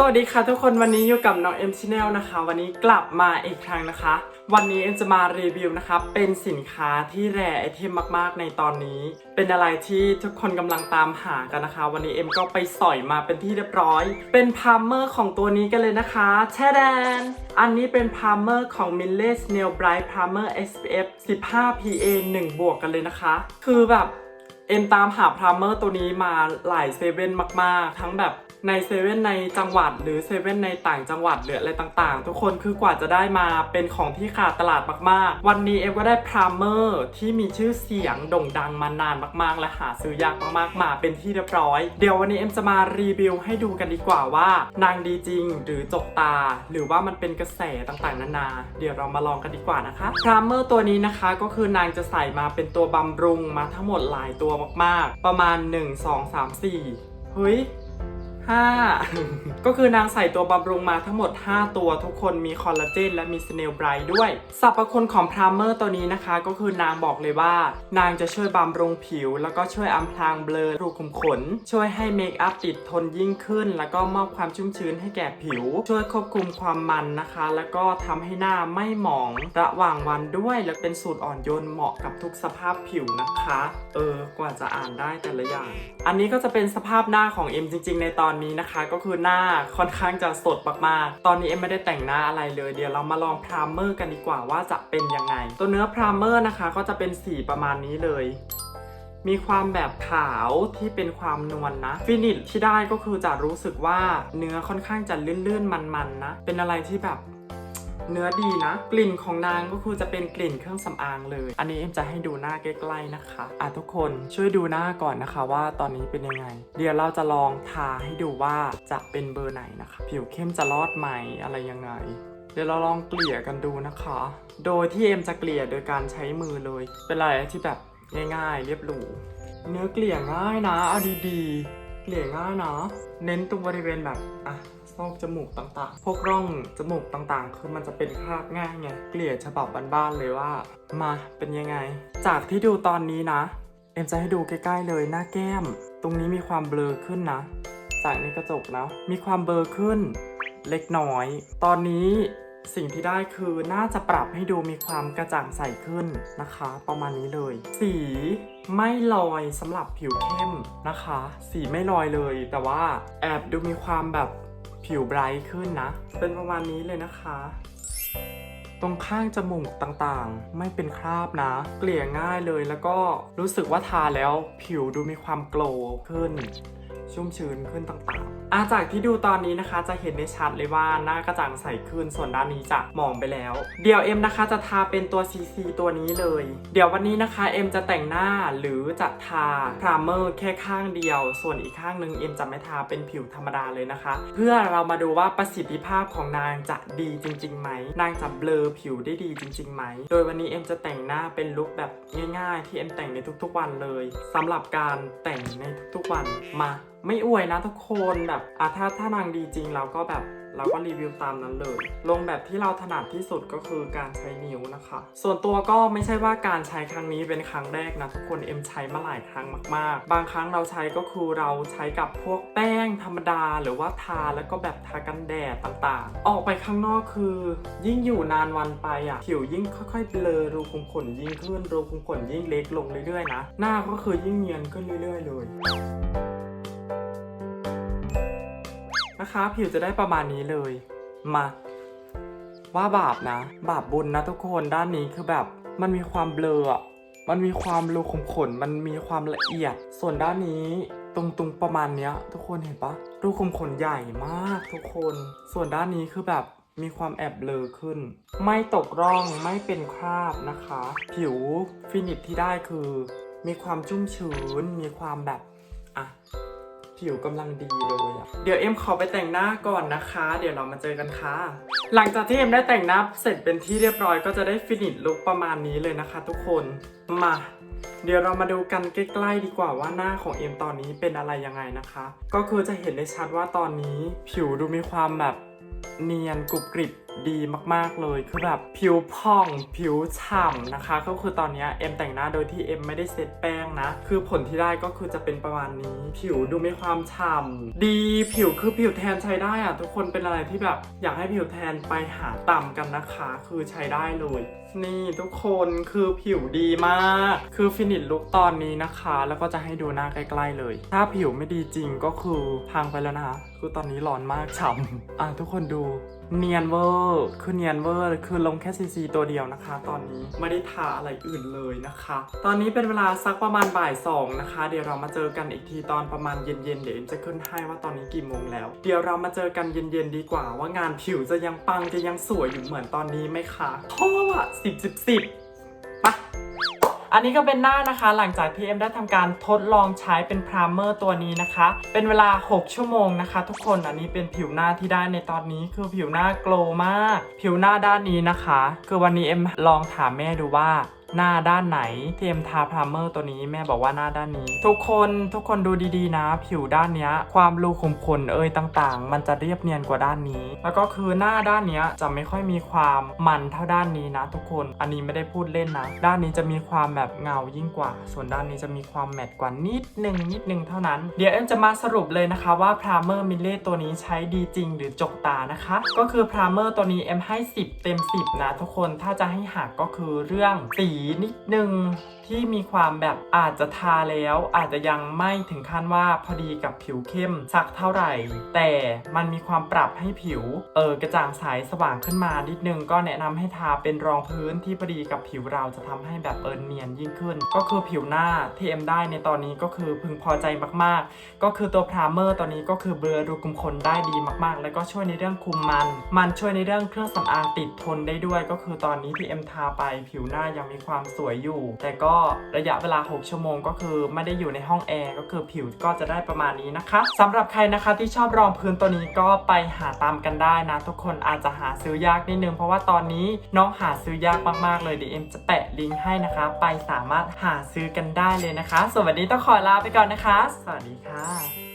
สวัสดีค่ะทุกคนวันนี้อยู่กับน้องเอ็มชแนลนะคะ วันนี้กลับมาอีกครั้งนะคะ วันนี้เอ็มจะมารีวิวนะคะ เป็นสินค้าที่แรไอเทมมากๆในตอนนี้ เป็นอะไรที่ทุกคนกำลังตามหากันนะคะ วันนี้เอ็มก็ไปสอยมาเป็นที่เรียบร้อย เป็นพาร์เมอร์ของตัวนี้กันเลยนะคะแช่แดน อันนี้เป็นพาร์เมอร์ของ m i l l e Snail Bright Primer SPF 15 PA 1 บวกกันเลยนะคะ คือแบบเอ็มตามหาพรามเมอร์ตัวนี้มาหลายเซเว่นมาก ๆ ทั้งแบบ ในเซเว่นในจังหวัด หรือเซเว่นในต่างจังหวัดหรืออะไรต่างๆ ทุกคนคือกว่าจะได้มาเป็นของที่ขาดตลาดมากๆ วันนี้เอ็มก็ได้พรามเมอร์ที่มีชื่อเสียงโด่งดังมานานมากๆ และหาซื้อยากมากๆ มาเป็นที่เรียบร้อย เดี๋ยววันนี้เอ็มจะมารีวิวให้ดูกันดีกว่าว่า นางดีจริงหรือจกตา หรือว่ามันเป็นกระแสต่างๆ นานา เดี๋ยวเรามาลองกันดีกว่านะคะพรามเมอร์ตัวนี้นะคะก็คือนางจะใส่มาเป็นตัวบำรุงมาทั้งหมดหลายตัวมากๆ ประมาณ 1 2 3 4เฮ้ย 5 ก็คือนางใส่ตัวบำรุงมาทั้งหมด 5 ตัวทุกคนมีคอลลาเจนและมีสเนลไบรท์ด้วยสรรพคุณของพรามเมอร์ตัวนี้นะคะ ก็คือนางบอกเลยว่า นางจะช่วยบำรุงผิว แล้วก็ช่วยอำพรางเบลอรูขุมขน ช่วยให้เมคอัพติดทนยิ่งขึ้น แล้วก็มอบความชุ่มชื้นให้แก่ผิว ช่วยควบคุมความมันนะคะ แล้วก็ทำให้หน้าไม่หมองระหว่างวันด้วยและเป็นสูตรอ่อนโยนเหมาะกับทุกสภาพผิวนะคะ เออกว่าจะอ่านได้แต่ละอย่าง อันนี้ก็จะเป็นสภาพหน้าของเอ็มจริง ๆ ในตอนนี้นะคะก็คือหน้าค่อนข้างจะสดมากๆ ตอนนี้เอ็มไม่ได้แต่งหน้าอะไรเลย เดี๋ยวเรามาลองพรามเมอร์กันดีกว่าว่าจะเป็นยังไง ตัวเนื้อพรามเมอร์นะคะก็จะเป็นสีประมาณนี้เลยมีความแบบขาวที่เป็นความนวลนะฟินิชที่ได้ก็คือจะรู้สึกว่าเนื้อค่อนข้างจะลื่นๆมันๆนะเป็นอะไรที่แบบ เนื้อดีนะ กลิ่นของนางก็คือจะเป็นกลิ่นเครื่องสำอางเลย อันนี้เอ็มจะให้ดูหน้าใกล้ๆนะคะอะทุกคนช่วยดูหน้าก่อนนะคะ ว่าตอนนี้เป็นยังไง เดี๋ยวเราจะลองทาให้ดูว่าจะเป็นเบอร์ไหนนะคะ ผิวเข้มจะรอดไหมอะไรยังไง เดี๋ยวเราลองเกลี่ยกันดูนะคะ โดยที่เอ็มจะเกลี่ยโดยการใช้มือเลย เป็นอะไรที่แบบง่ายๆ เรียบหรูเนื้อเกลี่ยง่ายนะเอาดีๆ เกลี่ยง่ายนาะเน้นตรงบริเวณแบบอะซอกจมูกต่างๆ พวกร่องจมูกต่างๆ คือมันจะเป็นคราบง่ายไงเกลี่ยฉบับบ้านๆเลยว่า มาเป็นยังไง จากที่ดูตอนนี้นะ เอ็มจะให้ดูใกล้ๆเลยหน้าแก้ม ตรงนี้มีความเบลอขึ้นนะ จากในกระจกนะมีความเบลอขึ้นเล็กน้อย ตอนนี้ สิ่งที่ได้คือน่าจะปรับให้ดูมีความกระจ่างใสขึ้นนะคะ ประมาณนี้เลย สีไม่ลอยสำหรับผิวเข้มนะคะ สีไม่ลอยเลย แต่ว่าแอบดูมีความแบบผิวไบรท์ขึ้นนะ เป็นประมาณนี้เลยนะคะ ตรงข้างจมูกต่างๆ ไม่เป็นคราบนะ เกลี่ยง่ายเลยแล้วก็รู้สึกว่าทาแล้วผิวดูมีความโกลว์ขึ้นชุ่มชื้นขึ้นต่างๆอาจากที่ดูตอนนี้นะคะจะเห็นได้ชัดเลยว่าหน้ากระจ่างใสขึ้นส่วนด้านนี้จะมองไปแล้ว เดี๋ยวเอ็มนะคะจะทาเป็นตัว CC ตัวนี้เลย เดี๋ยววันนี้นะคะเอ็มจะแต่งหน้าหรือจะทาพรามเมอร์แค่ข้างเดียว ส่วนอีกข้างหนึ่งเอ็มจะไม่ทาเป็นผิวธรรมดาเลยนะคะ เพื่อเรามาดูว่าประสิทธิภาพของนางจะดีจริงๆไหมนางจะเบลอผิวได้ดีจริงๆไหมโดยวันนี้เอ็มจะแต่งหน้าเป็นลุคแบบง่าย ๆ ที่เอ็มแต่งในทุกๆวันเลยสำหรับการแต่งในทุกๆวันมาไม่อวยนะทุกคนแบบอะถ้าถ้านางดีจริงเราก็แบบเราก็รีวิวตามนั้นเลย ลงแบบที่เราถนัดที่สุดก็คือการใช้นิ้วนะคะ ส่วนตัวก็ไม่ใช่ว่าการใช้ครั้งนี้เป็นครั้งแรกนะทุกคนเอ็มใช้มาหลายครั้งมากๆ บางครั้งเราใช้ก็คือเราใช้กับพวกแป้งธรรมดาหรือว่าทาแล้วก็แบบทากันแดดต่างๆ ออกไปข้างนอกคือ ยิ่งอยู่นานวันไปอะผิวยิ่งค่อยๆเบลอรูขุมขนยิ่งขึ้นรูขุมขนยิ่งเล็กลงเรื่อยๆนะหน้าก็คือยิ่งเนียนขึ้นเรื่อย ๆ เลย นะคะ ผิวจะได้ประมาณนี้เลย มา ว่าบาปนะ บาปบุญนะทุกคนด้านนี้คือแบบมันมีความเบลอมันมีความรูขุมขน มันมีความละเอียด ส่วนด้านนี้ตรงตรงๆประมาณเนี้ย ทุกคนเห็นปะรูขุมขนใหญ่มากทุกคน ส่วนด้านนี้คือแบบมีความแอบเบลอขึ้น ไม่ตกร่องไม่เป็นคราบนะคะ ผิวฟินิชที่ได้คือ มีความชุ่มชื้น มีความแบบ อะ ผิวกำลังดีเลยอะเดี๋ยวเอ็มขอไปแต่งหน้าก่อนนะคะ เดี๋ยวเรามาเจอกันค่ะ หลังจากที่เอ็มได้แต่งหน้าเสร็จเป็นที่เรียบร้อยก็จะได้ฟินิชลุคประมาณนี้เลยนะคะ ทุกคน มา เดี๋ยวเรามาดูกันใกล้ๆดีกว่าว่าหน้าของเอ็มตอนนี้เป็นอะไรยังไงนะคะ ก็คือจะเห็นได้ชัดว่าตอนนี้ ผิวดูมีความแบบเนียนกรุบกริบ ดีมากๆเลยคือแบบผิวผ่องผิวฉ่ำนะคะ ก็คือตอนนี้เอ็มแต่งหน้าโดยที่เอ็มไม่ได้เซตแป้งนะ คือผลที่ได้ก็คือจะเป็นประมาณนี้ ผิวดูมีความฉ่ำดีผิวคือผิวแทนใช้ได้อะทุกคนเป็นอะไรที่แบบอยากให้ผิวแทนไปหาต่ำกันนะคะ คือใช้ได้เลยนี่ทุกคนคือผิวดีมาก คือฟินิชลุกตอนนี้นะคะ แล้วก็จะให้ดูหน้าใกล้ๆเลย ถ้าผิวไม่ดีจริงก็คือพังไปแล้วนะคะ คือตอนนี้ร้อนมากฉ่ำอะทุกคนดูเนียนเวอร์คือเนียนเวอร์คือลงแค่ซีซีตัวเดียวนะคะ ตอนนี้ไม่ได้ทาอะไรอื่นเลยนะคะ ตอนนี้เป็นเวลาสักประมาณบ่ายสองนะคะ เดี๋ยวเรามาเจอกันอีกทีตอนประมาณเย็นๆ เดี๋ยวเอ็มจะขึ้นให้ว่าตอนนี้กี่โมงแล้ว เดี๋ยวเรามาเจอกันเย็นๆดีกว่าว่างานผิวจะยังปังจะยังสวยอยู่เหมือนตอนนี้ไหมคะเพราะว่าสิบสิบสิบ อันนี้ก็เป็นหน้านะคะหลังจากที่เอ็มได้ทำการทดลองใช้เป็นพรามเมอร์ตัวนี้นะคะ เป็นเวลา 6 ชั่วโมงนะคะ ทุกคนอันนี้เป็นผิวหน้าที่ได้ในตอนนี้คือผิวหน้าโกลว์มาก ผิวหน้าด้านนี้นะคะ คือวันนี้เอ็มลองถามแม่ดูว่า หน้าด้านไหนเอ็มทาพรามเมอร์ตัวนี้แม่บอกว่าหน้าด้านนี้ ทุกคนทุกคนดูดีๆนะ ผิวด้านเนี้ย ความรูขุมขนเอ่ยต่างๆ มันจะเรียบเนียนกว่าด้านนี้ แล้วก็คือหน้าด้านเนี้ยจะไม่ค่อยมีความมันเท่าด้านนี้นะ ทุกคนอันนี้ไม่ได้พูดเล่นนะ ด้านนี้จะมีความแบบเงายิ่งกว่า ส่วนด้านนี้จะมีความแมตต์กว่านิดนึงนิดนึงเท่านั้น เดี๋ยวเอ็มจะมาสรุปเลยนะคะว่าพรามเมอร์มิลเล่ตัวนี้ใช้ดีจริงหรือจกตานะคะ ก็คือพรามเมอร์ตัวนี้เอ็มให้ 10 เต็ม 10 นะ ทุกคนถ้าจะให้หักก็คือเรื่องสีนิดนึงที่มีความแบบอาจจะทาแล้วอาจจะยังไม่ถึงขั้นว่าพอดีกับผิวเข้มสักเท่าไหร่ แต่มันมีความปรับให้ผิวเออกระจ่างใสสว่างขึ้นมานิดนึงก็แนะนำให้ทาเป็นรองพื้นที่พอดีกับผิวเราจะทำให้แบบเอินเนียนยิ่งขึ้น ก็คือผิวหน้าที่เอ็มได้ในตอนนี้ก็คือพึงพอใจมากๆ ก็คือตัวพรามเมอร์ตัวนี้ก็คือเบลอรูขุมขนได้ดีมากๆ แล้วก็ช่วยในเรื่องคุมมัน มันช่วยในเรื่องเครื่องสำอางติดทนได้ด้วย ก็คือตอนนี้ที่เอ็มทาไปผิวหน้ายังมีความสวยอยู่ แต่ก็ระยะเวลา 6 ชั่วโมงก็คือไม่ได้อยู่ในห้องแอร์ก็คือผิวก็จะได้ประมาณนี้นะคะสำหรับใครนะคะที่ชอบรองพื้นตัวนี้ก็ไปหาตามกันได้นะ ทุกคนอาจจะหาซื้อยากนิดนึง เพราะว่าตอนนี้น้องหาซื้อยากมากๆเลยเดี๋ยวเอ็มจะแปะลิงก์ให้นะคะ ไปสามารถหาซื้อกันได้เลยนะคะส่วนวันนี้ต้องขอลาไปก่อนนะคะ สวัสดีค่ะ